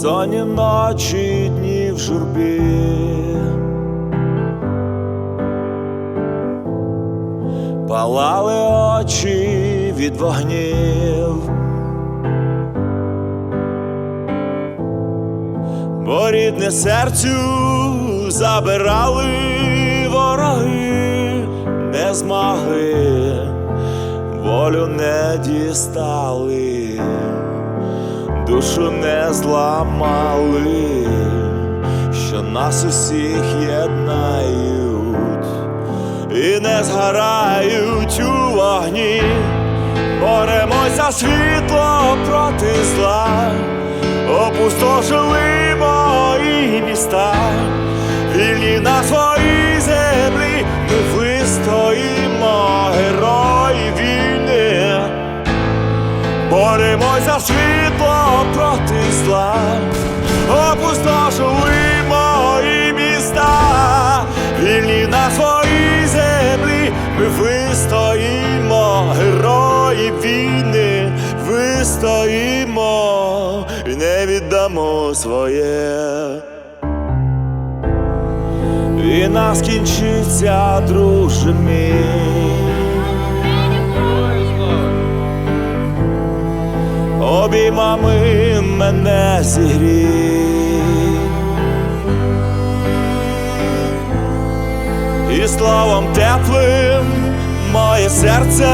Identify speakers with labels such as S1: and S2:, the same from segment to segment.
S1: Безсонні ночі, дні в журбі. Палали очі від вогнів, бо рідне серцю забирали вороги, не змогли, волю не дістали, душу не зламали, що нас усіх єднають і не згорають у вогні, боремось за світло проти зла, опустошили мої міста, вільні на своїй землі, ми вистоїмо герої війни, за проти зла, опустошили мої міста, вільні на своїй землі, ми вистоїмо, герої війни, вистоїмо і не віддамо своє. Війна скінчиться, друже мій. Обіймами мене зігрій І словом теплим моє серце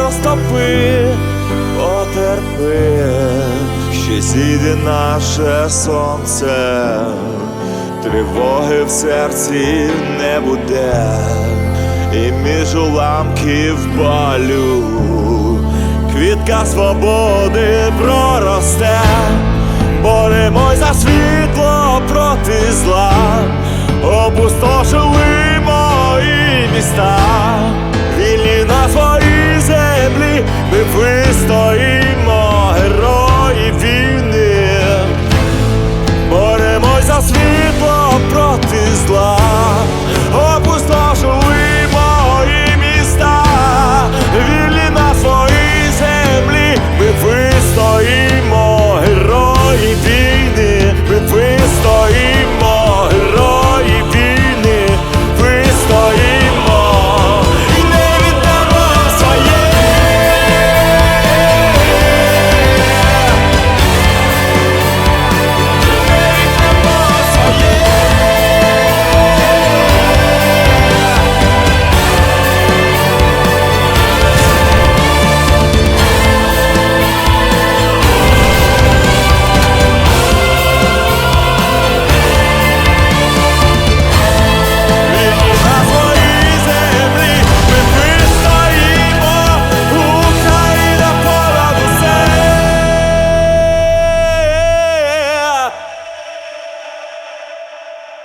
S1: розтопи, потерпи, ще зійде наше сонце, тривоги в серці не буде, і між уламків болю квітка свободи проросте, боремось за світло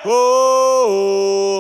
S1: oh.